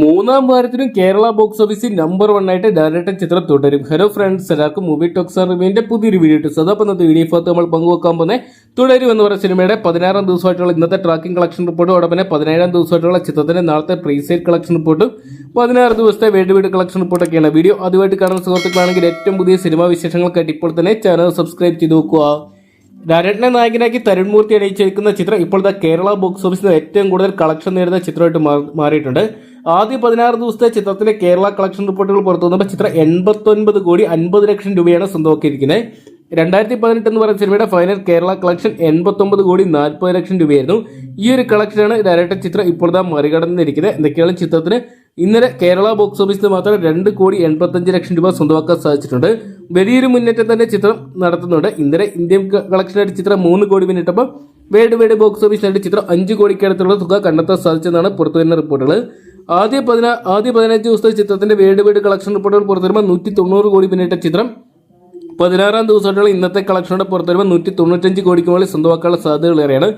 മൂന്നാം വാരത്തിനും കേരള ബോക്സ് ഓഫീസിൽ നമ്പർ വൺ ആയിട്ട് ഡയറക്ടർ ചിത്രം തുടരും. ഹലോ ഫ്രണ്ട്സ് എല്ലാവർക്കും മൂവി ടോക്സ് റിവ്യൂവിന്റെ പുതിയൊരു വീഡിയോ ഇട്ടു സദാ ഇന്നത്തെ വീഡിയോ ഭാഗത്ത് നമ്മൾ പങ്കുവെക്കാൻ പോകുന്നത് തുടരും എന്ന് പറയുന്ന സിനിമയുടെ പതിനാറാം ദിവസമായിട്ടുള്ള ഇന്നത്തെ ട്രാക്കിംഗ് കളക്ഷൻ റിപ്പോർട്ടും അതോടൊപ്പം തന്നെ പതിനേഴാം ദിവസമായിട്ടുള്ള ചിത്രത്തിന്റെ നാളത്തെ പ്രീസെയിൽ കളക്ഷൻ റിപ്പോർട്ടും പതിനാറ് ദിവസത്തെ വീട് വീട് കളക്ഷൻ റിപ്പോർട്ടൊക്കെയാണ് വീഡിയോ അതുമായിട്ട് കാണുന്ന സുഹൃത്തുക്കളാണെങ്കിൽ ഏറ്റവും പുതിയ സിനിമാ വിശേഷങ്ങൾക്കായിട്ട് ഇപ്പോൾ തന്നെ ചാനൽ സബ്സ്ക്രൈബ് ചെയ്ത് നോക്കുക ഡയറക്ടറെ നായകനാക്കി തരുൺ മൂർത്തി അണിയിച്ചിരിക്കുന്ന ചിത്രം ഇപ്പോഴത്തെ കേരള ബോക്സ് ഓഫീസിൽ ഏറ്റവും കൂടുതൽ കളക്ഷൻ നേടുന്ന ചിത്രമായിട്ട് മാറിയിട്ടുണ്ട്. ആദ്യ പതിനാറ് ദിവസത്തെ ചിത്രത്തിലെ കേരള കളക്ഷൻ റിപ്പോർട്ടുകൾ പുറത്തു വന്നപ്പോൾ ചിത്രം എൺപത്തൊൻപത് കോടി അൻപത് ലക്ഷം രൂപയാണ് സ്വന്തമാക്കിയിരിക്കുന്നത്. രണ്ടായിരത്തി പതിനെട്ട് എന്ന് പറയുന്ന സിനിമയുടെ ഫൈനൽ കേരള കളക്ഷൻ എൺപത്തൊമ്പത് കോടി നാൽപ്പത് ലക്ഷം രൂപയായിരുന്നു. ഈ ഒരു കളക്ഷനാണ് ഡയറക്ടർ ചിത്രം ഇപ്പോഴത്തെ മറികടന്നിരിക്കുന്നത്. എന്തൊക്കെയാണ് ചിത്രത്തിന്? ഇന്നലെ കേരള ബോക്സ് ഓഫീസിൽ മാത്രം രണ്ട് കോടി എൺപത്തഞ്ച് ലക്ഷം രൂപ സ്വന്തമാക്കാൻ സാധിച്ചിട്ടുണ്ട്. വലിയൊരു മുന്നേറ്റം തന്നെ ചിത്രം നടത്തുന്നുണ്ട്. ഇന്നലെ ഇന്ത്യൻ കളക്ഷനായിട്ട് ചിത്രം മൂന്ന് കോടി പിന്നിട്ടപ്പോൾ വേൾഡ് വൈഡ് ബോക്സ് ഓഫീസിനായിട്ട് ചിത്രം അഞ്ച് കോടിക്കടുത്തുള്ള തുക കണ്ടെത്താൻ സാധിച്ചെന്നാണ് പുറത്തുവരുന്ന റിപ്പോർട്ടുകൾ. ആദ്യ പതിന ആദ്യ പതിനഞ്ച് ദിവസത്തെ ചിത്രത്തിന്റെ വേൾഡ് വീട് കളക്ഷൻ റിപ്പോർട്ടുകൾ പുറത്തുവരുമ്പോൾ നൂറ്റി തൊണ്ണൂറ് കോടി പിന്നിട്ട ചിത്രം. പതിനാറാം ദിവസമായിട്ടുള്ള ഇന്നത്തെ കളക്ഷനോടെ പുറത്തുവരുമ്പോൾ നൂറ്റി തൊണ്ണൂറ്റഞ്ച് കോടിക്ക് മുകളിൽ സ്വന്തമാക്കാനുള്ള സാധ്യതകളേറെയാണ്.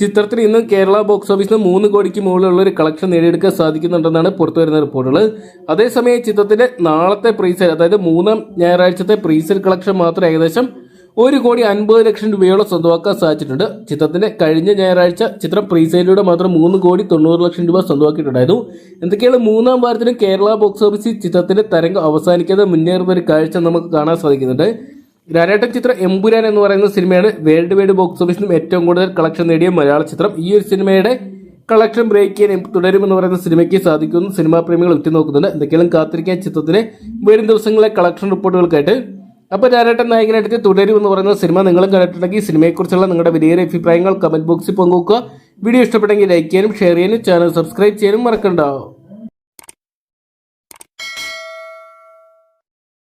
ചിത്രത്തിൽ ഇന്നും കേരള ബോക്സ് ഓഫീസിന് മൂന്ന് കോടിക്ക് മുകളിലുള്ള ഒരു കളക്ഷൻ നേടിയെടുക്കാൻ സാധിക്കുന്നുണ്ടെന്നാണ് പുറത്തുവരുന്ന റിപ്പോർട്ടുകൾ. അതേസമയം ചിത്രത്തിന്റെ നാളത്തെ പ്രീസെയിൽ അതായത് മൂന്നാം ഞായറാഴ്ചത്തെ പ്രീസെയിൽ കളക്ഷൻ മാത്രം ഏകദേശം ഒരു കോടി അൻപത് ലക്ഷം രൂപയോളം സ്വന്തമാക്കാൻ സാധിച്ചിട്ടുണ്ട്. ചിത്രത്തിന്റെ കഴിഞ്ഞ ഞായറാഴ്ച ചിത്രം പ്രീസെയിലൂടെ മാത്രം മൂന്ന് കോടി തൊണ്ണൂറ് ലക്ഷം രൂപ സ്വന്തമാക്കിയിട്ടുണ്ടായിരുന്നു. എന്തൊക്കെയാണ് മൂന്നാം വാരത്തിലും കേരള ബോക്സ് ഓഫീസിൽ ചിത്രത്തിന്റെ തരംഗം അവസാനിക്കാതെ മുന്നേറുന്ന ഒരു കാഴ്ച നമുക്ക് കാണാൻ സാധിക്കുന്നുണ്ട്. രാരാട്ടം ചിത്രം എമ്പുരാൻ എന്ന് പറയുന്ന സിനിമയാണ് വേൾഡ് വൈഡ് ബോക്സ് ഓഫീസിലും ഏറ്റവും കൂടുതൽ കളക്ഷൻ നേടിയ മലയാള ചിത്രം. ഈ ഒരു സിനിമയുടെ കളക്ഷൻ ബ്രേക്ക് ചെയ്യാൻ തുടരുമെന്ന് പറയുന്ന സിനിമയ്ക്ക് സാധിക്കുമെന്ന് സിനിമാ പ്രേമികൾ ഉറ്റുനോക്കുന്നുണ്ട്. എന്തൊക്കെയാണ് കാത്തിരിക്കാൻ ചിത്രത്തിന് വരും ദിവസങ്ങളിലെ കളക്ഷൻ റിപ്പോർട്ടുകൾക്കായിട്ട് അപ്പോൾ രാരേട്ടൻ നായകനായിട്ട് തുടരും എന്ന് പറയുന്ന സിനിമ നിങ്ങളും കണ്ടിട്ടുണ്ടെങ്കിൽ സിനിമയെക്കുറിച്ചുള്ള നിങ്ങളുടെ വലിയ അഭിപ്രായങ്ങൾ കമന്റ് ബോക്സിൽ പങ്കുവെക്കുക. വീഡിയോ ഇഷ്ടപ്പെട്ടെങ്കിൽ ലൈക്ക് ചെയ്യാനും ഷെയർ ചെയ്യാനും ചാനൽ സബ്സ്ക്രൈബ് ചെയ്യാനും മറക്കണ്ട.